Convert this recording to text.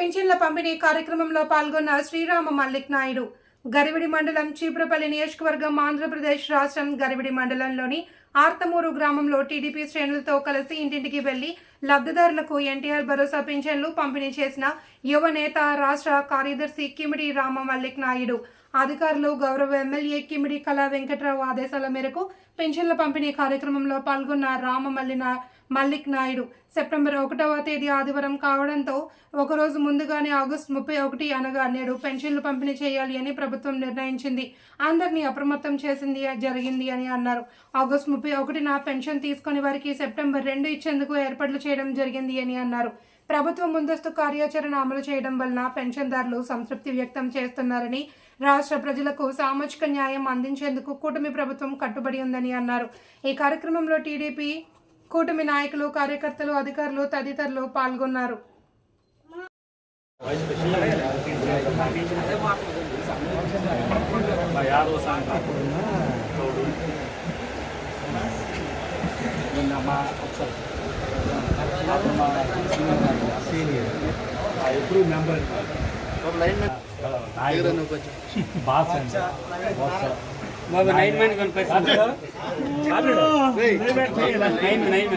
పెన్షన్ల పంపిణీ కార్యక్రమంలో పాల్గొన్న శ్రీరామ మల్లిక్ నాయుడు. గరివిడి మండలం చీపురపల్లి నియోజకవర్గం ఆంధ్రప్రదేశ్ రాష్ట్రం గరివిడి మండలంలోని ఆర్తమూరు గ్రామంలో టీడీపీ శ్రేణులతో కలిసి ఇంటింటికి వెళ్ళి లబ్ధిదారులకు ఎన్టీఆర్ భరోసా పింఛన్లు పంపిణీ చేసిన యువ నేత రాష్ట్ర కార్యదర్శి కిమిడి రామ మల్లిక్ నాయుడు. అధికారులు గౌరవ ఎమ్మెల్యే కిమిడి కళా వెంకట్రావు ఆదేశాల మేరకు పెన్షన్ల పంపిణీ కార్యక్రమంలో పాల్గొన్న రామ మల్లినా మల్లిక్ నాయుడు. సెప్టెంబర్ ఒకటవ తేదీ ఆదివారం కావడంతో ఒకరోజు ముందుగానే ఆగస్టు ముప్పై ఒకటి అనగా నేడు పెన్షన్లు పంపిణీ చేయాలి అని ప్రభుత్వం నిర్ణయించింది. అందరినీ అప్రమత్తం చేసింది జరిగింది అని అన్నారు. ఆగస్టు ముప్పై ఒకటిన పెన్షన్ తీసుకుని వారికి సెప్టెంబర్ రెండు ఇచ్చేందుకు ఏర్పాట్లు చేయడం జరిగింది అని అన్నారు. ప్రభుత్వం ముందస్తు కార్యాచరణ అమలు చేయడం వలన పెన్షన్దారులు సంతృప్తి వ్యక్తం చేస్తున్నారని రాష్ట్ర ప్రజలకు సామాజిక న్యాయం అందించేందుకు కూటమి ప్రభుత్వం కట్టుబడి ఉందని అన్నారు. ఈ కార్యక్రమంలో టీడీపీ కూటమి నాయకులు కార్యకర్తలు అధికారులు తదితరులు పాల్గొన్నారు. సీనియర్ ఎప్పుడు మెంబర్ బాస్ అండి బాబు నైన్ మ్యాన్ కొనుక్కొచ్చింది నైన్